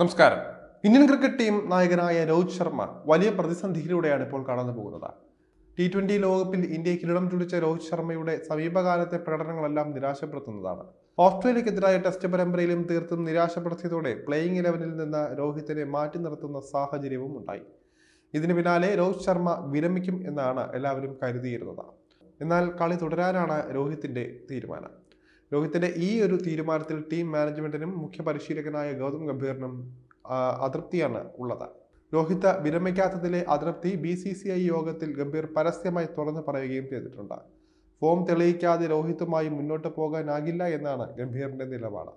നമസ്കാരം. Indian cricket team നായകനായ രോഹിത് ശർമ്മ വലിയ പ്രതിസന്ധിയിലൂടെയാണ് ഇപ്പോൾ കടന്നു പോകുന്നത്. ടി ട്വന്റി ലോകകപ്പിൽ ഇന്ത്യയെ കിരീടം ചുടിച്ച രോഹിത് ശർമ്മയുടെ സമീപകാലത്തെ പ്രകടനങ്ങളെല്ലാം നിരാശപ്പെടുത്തുന്നതാണ്. ഓസ്ട്രേലിയക്കെതിരായ ടെസ്റ്റ് പരമ്പരയിലും തീർത്തും നിരാശപ്പെടുത്തിയതോടെ പ്ലേയിങ് ഇലവനിൽ നിന്ന് രോഹിത്തിനെ മാറ്റി നിർത്തുന്ന സാഹചര്യവും ഉണ്ടായി. ഇതിന് പിന്നാലെ രോഹിത് ശർമ്മ വിരമിക്കും എന്നാണ് എല്ലാവരും കരുതിയിരുന്നത്. എന്നാൽ കളി തുടരാനാണ് രോഹിത്തിന്റെ തീരുമാനം. രോഹിത്തിന്റെ ഈ ഒരു തീരുമാനത്തിൽ ടീം മാനേജ്മെന്റിനും മുഖ്യ പരിശീലകനായ ഗൗതം ഗംഭീറിനും അതൃപ്തിയാണ് ഉള്ളത്. രോഹിത് വിരമിക്കാത്തതിലെ അതൃപ്തി ബി സി സി ഐ യോഗത്തിൽ ഗംഭീർ പരസ്യമായി തുറന്നു പറയുകയും ചെയ്തിട്ടുണ്ട്. ഫോം തെളിയിക്കാതെ രോഹിത്തുമായി മുന്നോട്ട് പോകാനാകില്ല എന്നാണ് ഗംഭീറിന്റെ നിലപാട്.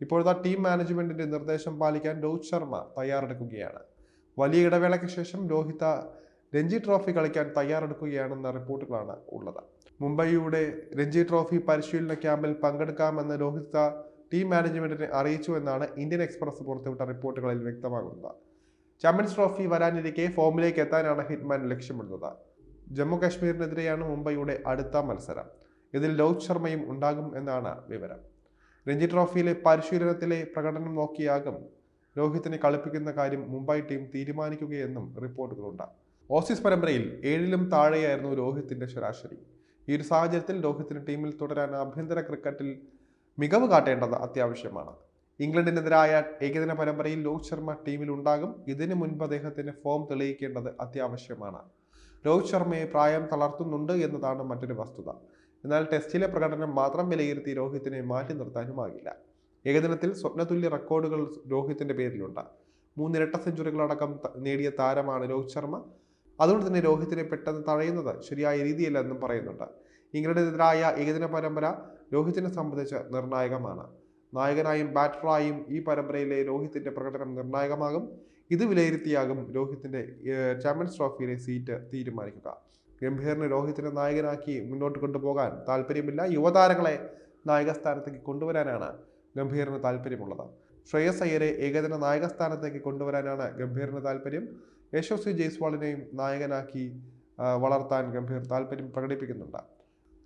ഇപ്പോഴത്തെ ടീം മാനേജ്മെന്റിന്റെ നിർദ്ദേശം പാലിക്കാൻ രോഹിത് ശർമ്മ തയ്യാറെടുക്കുകയാണ്. വലിയ ഇടവേളയ്ക്ക് ശേഷം രോഹിത രഞ്ജി ട്രോഫി കളിക്കാൻ തയ്യാറെടുക്കുകയാണെന്ന റിപ്പോർട്ടുകളാണ് ഉള്ളത്. മുംബൈയുടെ രഞ്ജി ട്രോഫി പരിശീലന ക്യാമ്പിൽ പങ്കെടുക്കാമെന്ന് രോഹിത ടീം മാനേജ്മെന്റിനെ അറിയിച്ചു എന്നാണ് ഇന്ത്യൻ എക്സ്പ്രസ് പുറത്തുവിട്ട റിപ്പോർട്ടുകളിൽ വ്യക്തമാകുന്നത്. ചാമ്പ്യൻസ് ട്രോഫി വരാനിരിക്കെ ഫോമിലേക്ക് എത്താനാണ് ഹിറ്റ്മാൻ ലക്ഷ്യമിടുന്നത്. ജമ്മു കാശ്മീരിനെതിരെയാണ് മുംബൈയുടെ അടുത്ത മത്സരം. ഇതിൽ രോഹിത് ശർമ്മയും ഉണ്ടാകും എന്നാണ് വിവരം. രഞ്ജി ട്രോഫിയിലെ പരിശീലനത്തിലെ പ്രകടനം നോക്കിയാകും രോഹിത്തിനെ കളിപ്പിക്കുന്ന കാര്യം മുംബൈ ടീം തീരുമാനിക്കുകയെന്നും റിപ്പോർട്ടുകളുണ്ട്. ഓസീസ് പരമ്പരയിൽ ഏഴിലും താഴെയായിരുന്നു രോഹിത്തിന്റെ ശരാശരി. ഈ ഒരു സാഹചര്യത്തിൽ രോഹിത്തിന് ടീമിൽ തുടരാൻ ആഭ്യന്തര ക്രിക്കറ്റിൽ മികവ് കാട്ടേണ്ടത് അത്യാവശ്യമാണ്. ഇംഗ്ലണ്ടിനെതിരായ ഏകദിന പരമ്പരയിൽ രോഹിത് ശർമ്മ ടീമിൽ ഉണ്ടാകും ഇതിനു മുൻപ് അദ്ദേഹത്തിന്റെ ഫോം തെളിയിക്കേണ്ടത് അത്യാവശ്യമാണ്. രോഹിത് ശർമ്മയെ പ്രായം തളർത്തുന്നുണ്ട് എന്നതാണ് മറ്റൊരു വസ്തുത. എന്നാൽ ടെസ്റ്റിലെ പ്രകടനം മാത്രം വിലയിരുത്തി രോഹിത്തിനെ മാറ്റി നിർത്താനുമാകില്ല. ഏകദിനത്തിൽ സ്വപ്നതുല്യ റെക്കോർഡുകൾ രോഹിത്തിന്റെ പേരിലുണ്ട്. മൂന്നിരട്ട സെഞ്ചുറികളടക്കം നേടിയ താരമാണ് രോഹിത് ശർമ്മ. അതുകൊണ്ട് തന്നെ രോഹിത്തിനെ പെട്ടെന്ന് തഴയുന്നത് ശരിയായ രീതിയല്ല എന്നും പറയുന്നുണ്ട്. ഇംഗ്ലണ്ടിനെതിരായ ഏകദിന പരമ്പര രോഹിത്തിനെ സംബന്ധിച്ച് നിർണായകമാണ്. നായകനായും ബാറ്ററായും ഈ പരമ്പരയിലെ രോഹിത്തിന്റെ പ്രകടനം നിർണായകമാകും. ഇത് വിലയിരുത്തിയാകും രോഹിത്തിന്റെ ഏഹ്, ചാമ്പ്യൻസ് ട്രോഫിയിലെ സീറ്റ് തീരുമാനിക്കുക. ഗംഭീറിനെ രോഹിത്തിനെ നായകനാക്കി മുന്നോട്ട് കൊണ്ടുപോകാൻ താല്പര്യമില്ല യുവതാരങ്ങളെ നായകസ്ഥാനത്തേക്ക് കൊണ്ടുവരാനാണ് ഗംഭീറിന് താല്പര്യമുള്ളത് ശ്രേയസ് അയ്യരെ ഏകദിന നായകസ്ഥാനത്തേക്ക് കൊണ്ടുവരാനാണ് ഗംഭീറിന് താല്പര്യം യശസ്വി ജയ്സ്വാളിനെയും നായകനാക്കി വളർത്താൻ ഗംഭീർ താല്പര്യം പ്രകടിപ്പിക്കുന്നുണ്ട്.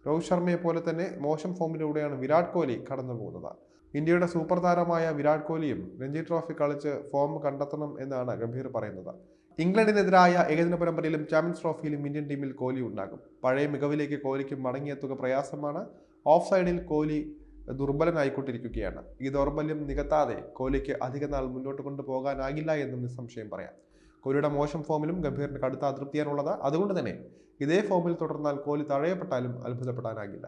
രോഹിത് ശർമ്മയെ പോലെ തന്നെ മോശം ഫോമിലൂടെയാണ് വിരാട് കോഹ്ലി കടന്നു പോകുന്നത് ഇന്ത്യയുടെ സൂപ്പർ താരമായ വിരാട് കോഹ്ലിയും രഞ്ജി ട്രോഫി കളിച്ച് ഫോം കണ്ടെത്തണം എന്നാണ് ഗംഭീർ പറയുന്നത്. ഇംഗ്ലണ്ടിനെതിരായ ഏകദിന പരമ്പരയിലും ചാമ്പ്യൻസ് ട്രോഫിയിലും ഇന്ത്യൻ ടീമിൽ കോഹ്ലി ഉണ്ടാകും. പഴയ മികവിലേക്ക് കോഹ്ലിക്ക് മടങ്ങിയെത്തുക പ്രയാസമാണ്. ഓഫ് സൈഡിൽ കോഹ്ലി ദുർബലനായിക്കൊണ്ടിരിക്കുകയാണ്. ഈ ദൗർബല്യം നികത്താതെ കോഹ്ലിക്ക് അധികനാൾ മുന്നോട്ട് കൊണ്ടുപോകാനാകില്ല എന്നും നിസ്സംശയം പറയാം. കോഹ്ലിയുടെ മോശം ഫോമിലും ഗംഭീറിന് കടുത്ത അതൃപ്തിയാണുള്ളത് അതുകൊണ്ട് തന്നെ ഇതേ ഫോമിൽ തുടർന്നാൽ കോഹ്ലി തഴയപ്പെട്ടാലും അത്ഭുതപ്പെടാനാകില്ല.